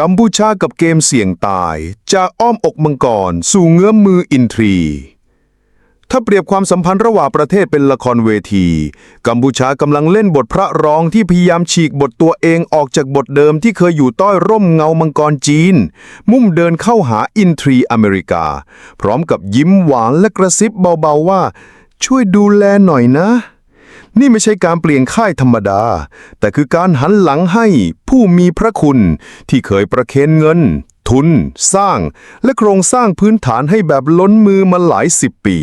กัมพูชากับเกมเสี่ยงตาย จากอ้อมอกมังกร สู่เงื้อมมืออินทรี ถ้าเปรียบความสัมพันธ์ระหว่างประเทศเป็นละครเวที กัมพูชากำลังเล่นบทพระร้องที่พยายามฉีกบทตัวเองออกจากบทเดิมที่เคยอยู่ต้ร่มเงามังกรจีน มุ่งเดินเข้าหาอินทรีอเมริกา พร้อมกับยิ้มหวานและกระซิบเบาๆว่า ช่วยดูแลหน่อยนะ นี่ไม่ใช่การเปลี่ยนค่ายธรรมดา แต่คือการหันหลังให้ผู้มีพระคุณที่เคยประเคนเงิน ทุน สร้าง และโครงสร้างพื้นฐานให้แบบล้นมือมาหลายสิบปี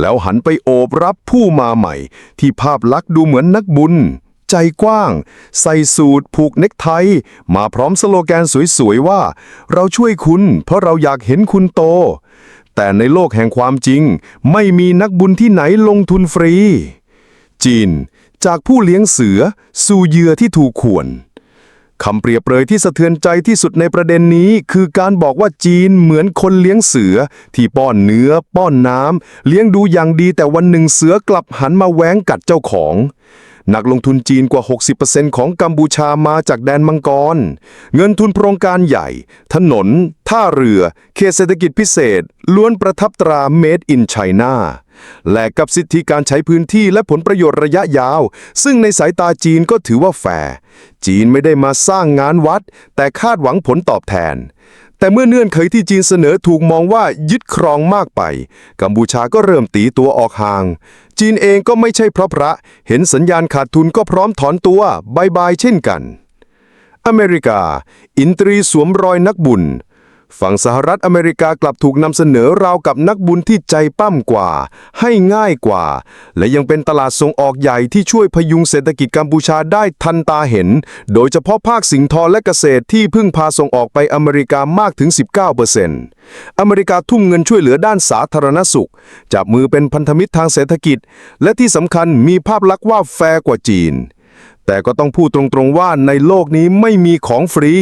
แล้วหันไปโอบรับผู้มาใหม่ ที่ภาพลักษณ์ดูเหมือนนักบุญ ใจกว้าง ใส่สูทผูกเน็กไท มาพร้อมสโลแกนสวยๆว่า เราช่วยคุณ เพราะเราอยากเห็นคุณโต แต่ในโลกแห่งความจริง ไม่มีนักบุญที่ไหนลงทุนฟรี จีน จากผู้เลี้ยงเสือ สู่เหยื่อที่ถูกข่วนคำเปรียบเปรยที่สะเทือนใจที่สุดในประเด็นนี้ คือการบอกว่าจีนเหมือนคนเลี้ยงเสือ ที่ป้อนเนื้อ ป้อนน้ำเลี้ยงดูอย่างดีแต่วันหนึ่งเสือกลับหันมาแหวงกัดเจ้าของ นักลงทุนจีนกว่า 60%ของกัมพูชามาจากแดนมังกร เงินทุนโครงการใหญ่ ถนน ท่าเรือ เขตเศรษฐกิจพิเศษ ล้วนประทับตรา Made in China แลกกับสิทธิการใช้พื้นที่และผลประโยชน์ระยะยาว ซึ่งในสายตาจีนก็ถือว่าแฟร์จีนไม่ได้มาสร้างงานวัด แต่คาดหวังผลตอบแทน แต่เมื่อเนื่อนเขยที่จีนเสนอถูกมองว่ายึดครองมากไป กัมพูชาก็เริ่มตีตัวออกห่าง จีนเองก็ไม่ใช่เพราะพระ เห็นสัญญาณขาดทุนก็พร้อมถอนตัวบายบายเช่นกัน อเมริกา อินตรีสวมรอยนักบุญ ฝั่งสหรัฐอเมริกากลับถูกนำเสนอราวกับนักบุญที่ใจปั้มกว่า ให้ง่ายกว่า และยังเป็นตลาดส่งออกใหญ่ที่ช่วยพยุงเศรษฐกิจกัมพูชาได้ทันตาเห็น โดยเฉพาะภาคสิงทอและเกษตรที่พึ่งพาส่งออกไปอเมริกามากถึง 19%อเมริกาทุ่มเงินช่วยเหลือด้านสาธารณสุข จับมือเป็นพันธมิตรทางเศรษฐกิจ และที่สำคัญมีภาพลักษณ์ว่าแฟร์กว่าจีน แต่ก็ต้องพูดตรงๆว่าในโลกนี้ไม่มีของฟรี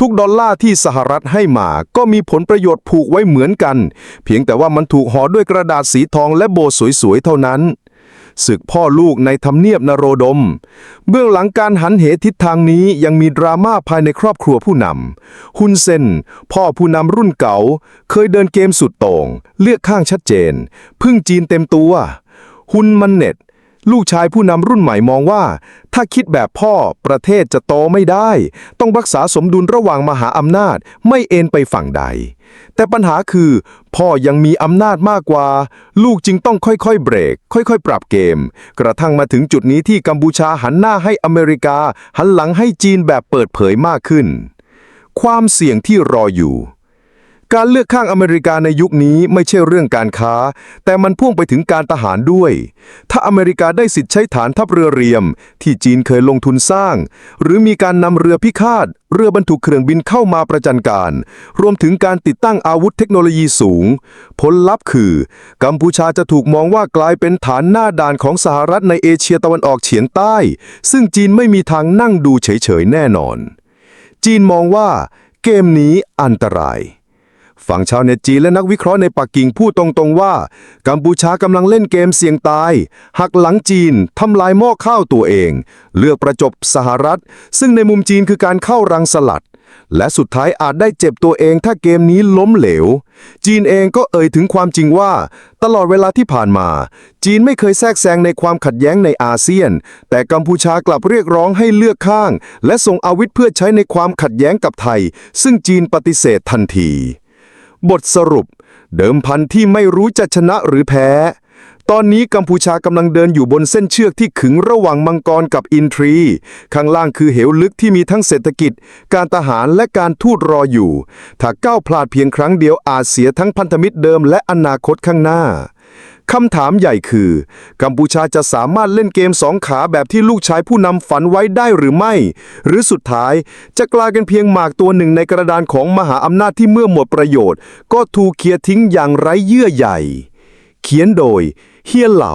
ทุกดอลลาร์ที่สหรัฐให้มา ก็มีผลประโยชน์ผูกไว้เหมือนกัน เพียงแต่ว่ามันถูกห่อด้วยกระดาษสีทองและโบสวยๆเท่านั้นศึกพ่อลูกในทำเนียบนโรดม เบื้องหลังการหันเหทิศทางนี้ยังมีดราม่าภายในครอบครัวผู้นำ ฮุนเซน พ่อผู้นำรุ่นเก่า เคยเดินเกมสุดโต่ง เลือกข้างชัดเจน พึ่งจีนเต็มตัว ฮุนมันเน็ต ลูกชายผู้นำรุ่นใหม่มองว่า ถ้าคิดแบบพ่อประเทศจะโตไม่ได้ ต้องรักษาสมดุลระหว่างมหาอำนาจไม่เอ็นไปฝั่งใด แต่ปัญหาคือ พ่อยังมีอำนาจมากกว่า ลูกจึงต้องค่อยๆเบรก ค่อยๆ ปรับเกม กระทั่งมาถึงจุดนี้ที่กัมพูชาหันหน้าให้อเมริกา หันหลังให้จีนแบบเปิดเผยมากขึ้น ความเสี่ยงที่รออยู่ การเลือกข้างอเมริกาในยุคนี้ไม่ใช่เรื่องการค้า แต่มันพ่วงไปถึงการทหารด้วย ถ้าอเมริกาได้สิทธิ์ใช้ฐานทัพเรือเรียม ที่จีนเคยลงทุนสร้าง หรือมีการนำเรือพิฆาต เรือบรรทุกเครื่องบินเข้ามาประจันการ รวมถึงการติดตั้งอาวุธเทคโนโลยีสูง ผลลัพธ์คือ กัมพูชาจะถูกมองว่ากลายเป็นฐานหน้าด่านของสหรัฐในเอเชียตะวันออกเฉียงใต้ ซึ่งจีนไม่มีทางนั่งดูเฉยๆแน่นอน จีนมองว่า เกมนี้อันตราย ฝั่งชาวเน็ตจีนและนักวิเคราะห์ในปักกิ่งพูดตรงๆว่า กัมพูชากำลังเล่นเกมเสี่ยงตาย หักหลังจีนทำลายหม้อข้าวตัวเอง เลือกประจบสหรัฐ ซึ่งในมุมจีนคือการเข้ารังสลัด และสุดท้ายอาจได้เจ็บตัวเองถ้าเกมนี้ล้มเหลว จีนเองก็เอ่ยถึงความจริงว่า ตลอดเวลาที่ผ่านมา จีนไม่เคยแทรกแซงในความขัดแย้งในอาเซียน แต่กัมพูชากลับเรียกร้องให้เลือกข้าง และส่งอาวุธเพื่อใช้ในความขัดแย้งกับไทย ซึ่งจีนปฏิเสธทันที บทสรุป เดิมพันที่ไม่รู้จะชนะหรือแพ้ ตอนนี้กัมพูชากำลังเดินอยู่บนเส้นเชือกที่ขึงระหว่างมังกรกับอินทรี ข้างล่างคือเหวลึกที่มีทั้งเศรษฐกิจ การทหารและการทูตรออยู่ ถ้าก้าวพลาดเพียงครั้งเดียวอาจเสียทั้งพันธมิตรเดิมและอนาคตข้างหน้า คำถามใหญ่คือ กัมพูชาจะสามารถเล่นเกมสองขาแบบที่ลูกชายผู้นำฝันไว้ได้หรือไม่ หรือสุดท้ายจะกลายเป็นเพียงหมากตัวหนึ่งในกระดานของมหาอำนาจที่เมื่อหมดประโยชน์ ก็ถูกเคลียร์ทิ้งอย่างไร้เยื่อใยเขียนโดย เฮียเหลา